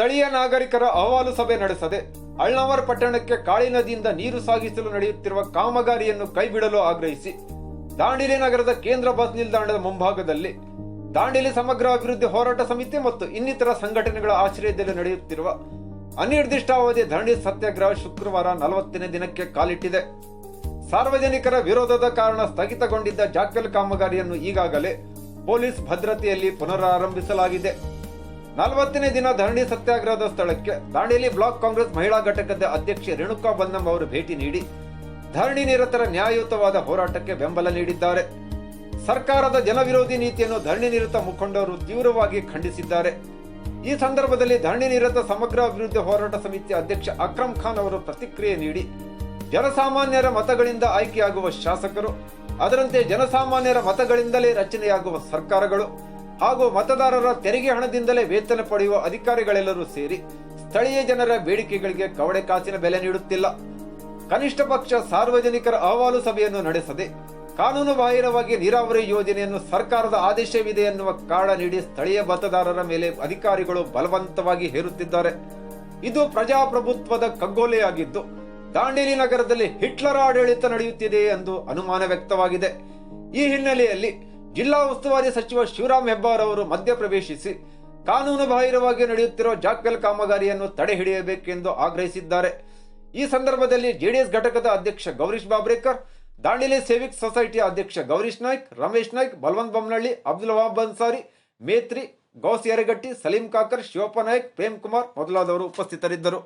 ಸ್ಥಳೀಯ ನಾಗರಿಕರ ಅಹವಾಲು ಸಭೆ ನಡೆಸದೆ ಅಳ್ನಾವರ್ ಪಟ್ಟಣಕ್ಕೆ ಕಾಳಿ ನದಿಯಿಂದ ನೀರು ಸಾಗಿಸಲು ನಡೆಯುತ್ತಿರುವ ಕಾಮಗಾರಿಯನ್ನು ಕೈಬಿಡಲು ಆಗ್ರಹಿಸಿ ದಾಂಡಿಲಿ ನಗರದ ಕೇಂದ್ರ ಬಸ್ ನಿಲ್ದಾಣದ ಮುಂಭಾಗದಲ್ಲಿ ದಾಂಡಿಲಿ ಸಮಗ್ರ ಅಭಿವೃದ್ಧಿ ಹೋರಾಟ ಸಮಿತಿ ಮತ್ತು ಇನ್ನಿತರ ಸಂಘಟನೆಗಳ ಆಶ್ರಯದಲ್ಲಿ ನಡೆಯುತ್ತಿರುವ ಅನಿರ್ದಿಷ್ಟಾವಧಿ ಧರಣಿ ಸತ್ಯಾಗ್ರಹ ಶುಕ್ರವಾರ ನಲವತ್ತನೇ ದಿನಕ್ಕೆ ಕಾಲಿಟ್ಟಿದೆ. ಸಾರ್ವಜನಿಕರ ವಿರೋಧದ ಕಾರಣ ಸ್ಥಗಿತಗೊಂಡಿದ್ದ ಜಾಕಲ್ ಕಾಮಗಾರಿಯನ್ನು ಈಗಾಗಲೇ ಪೊಲೀಸ್ ಭದ್ರತೆಯಲ್ಲಿ ಪುನರಾರಂಭಿಸಲಾಗಿದೆ. ನಲವತ್ತನೇ ದಿನ ಧರಣಿ ಸತ್ಯಾಗ್ರಹದ ಸ್ಥಳಕ್ಕೆ ದಾಂಡೇಲಿ ಬ್ಲಾಕ್ ಕಾಂಗ್ರೆಸ್ ಮಹಿಳಾ ಘಟಕದ ಅಧ್ಯಕ್ಷೆ ರೇಣುಕಾ ಬಲ್ನಂ ಅವರು ಭೇಟಿ ನೀಡಿ ಧರಣಿ ನಿರತರ ನ್ಯಾಯಯುತವಾದ ಹೋರಾಟಕ್ಕೆ ಬೆಂಬಲ ನೀಡಿದ್ದಾರೆ. ಸರ್ಕಾರದ ಜನವಿರೋಧಿ ನೀತಿಯನ್ನು ಧರಣಿ ನಿರತ ಮುಖಂಡರು ತೀವ್ರವಾಗಿ ಖಂಡಿಸಿದ್ದಾರೆ. ಈ ಸಂದರ್ಭದಲ್ಲಿ ಧರಣಿ ನಿರತ ಸಮಗ್ರ ಅಭಿವೃದ್ಧಿ ಹೋರಾಟ ಸಮಿತಿ ಅಧ್ಯಕ್ಷ ಅಕ್ರಮ್ ಖಾನ್ ಅವರು ಪ್ರತಿಕ್ರಿಯೆ ನೀಡಿ, ಜನಸಾಮಾನ್ಯರ ಮತಗಳಿಂದ ಆಯ್ಕೆಯಾಗುವ ಶಾಸಕರು, ಅದರಂತೆ ಜನಸಾಮಾನ್ಯರ ಮತಗಳಿಂದಲೇ ರಚನೆಯಾಗುವ ಸರ್ಕಾರಗಳು ಹಾಗೂ ಮತದಾರರ ತೆರಿಗೆ ಹಣದಿಂದಲೇ ವೇತನ ಪಡೆಯುವ ಅಧಿಕಾರಿಗಳೆಲ್ಲರೂ ಸೇರಿ ಸ್ಥಳೀಯ ಜನರ ಬೇಡಿಕೆಗಳಿಗೆ ಕವಡೆ ಕಾಸಿನ ಬೆಲೆ ನೀಡುತ್ತಿಲ್ಲ. ಕನಿಷ್ಠ ಪಕ್ಷ ಸಾರ್ವಜನಿಕರ ಅಹವಾಲು ಸಭೆಯನ್ನು ನಡೆಸದೆ ಕಾನೂನು ಬಾಹಿರವಾಗಿ ನೀರಾವರಿ ಯೋಜನೆಯನ್ನು ಸರ್ಕಾರದ ಆದೇಶವಿದೆ ಎನ್ನುವ ಕಾರಣ ನೀಡಿ ಸ್ಥಳೀಯ ಮತದಾರರ ಮೇಲೆ ಅಧಿಕಾರಿಗಳು ಬಲವಂತವಾಗಿ ಹೇರುತ್ತಿದ್ದಾರೆ. ಇದು ಪ್ರಜಾಪ್ರಭುತ್ವದ ಕಗ್ಗೊಲೆಯಾಗಿದ್ದು, ದಾಂಡೇಲಿ ನಗರದಲ್ಲಿ ಹಿಟ್ಲರ್ ಆಡಳಿತ ನಡೆಯುತ್ತಿದೆ ಎಂದು ಅನುಮಾನ ವ್ಯಕ್ತವಾಗಿದೆ. ಈ ಹಿನ್ನೆಲೆಯಲ್ಲಿ ಜಿಲ್ಲಾ ಉಸ್ತುವಾರಿ ಸಚಿವ ಶಿವರಾಮ್ ಹೆಬ್ಬಾರ್ ಅವರು ಮಧ್ಯಪ್ರವೇಶಿಸಿ ಕಾನೂನು ಬಾಹಿರವಾಗಿ ನಡೆಯುತ್ತಿರುವ ಜಾಕ್ವೆಲ್ ಕಾಮಗಾರಿಯನ್ನು ತಡೆ ಹಿಡಿಯಬೇಕೆಂದು ಆಗ್ರಹಿಸಿದ್ದಾರೆ. ಈ ಸಂದರ್ಭದಲ್ಲಿ ಜೆಡಿಎಸ್ ಘಟಕದ ಅಧ್ಯಕ್ಷ ಗೌರೀಶ್ ಬಾಬ್ರೇಕರ್, ದಾಂಡಿಲಿ ಸೇವಿಕ್ ಸೊಸೈಟಿಯ ಅಧ್ಯಕ್ಷ ಗೌರೀಶ್ ನಾಯ್ಕ್, ರಮೇಶ್ ನಾಯ್ಕ್, ಬಲವಂತ್ ಬೊಮ್ಮನಹಳ್ಳಿ ಅಬ್ದುಲ್ ವಹಾಬ್ ಅನ್ಸಾರಿ ಮೇತ್ರಿ, ಗೌಸ್ ಯರಗಟ್ಟಿ ಸಲೀಂ ಕಾಕರ್, ಶಿವಪ್ಪ ನಾಯ್ಕ್, ಪ್ರೇಮ್ ಕುಮಾರ್ ಮೊದಲಾದವರು ಉಪಸ್ಥಿತರಿದ್ದರು.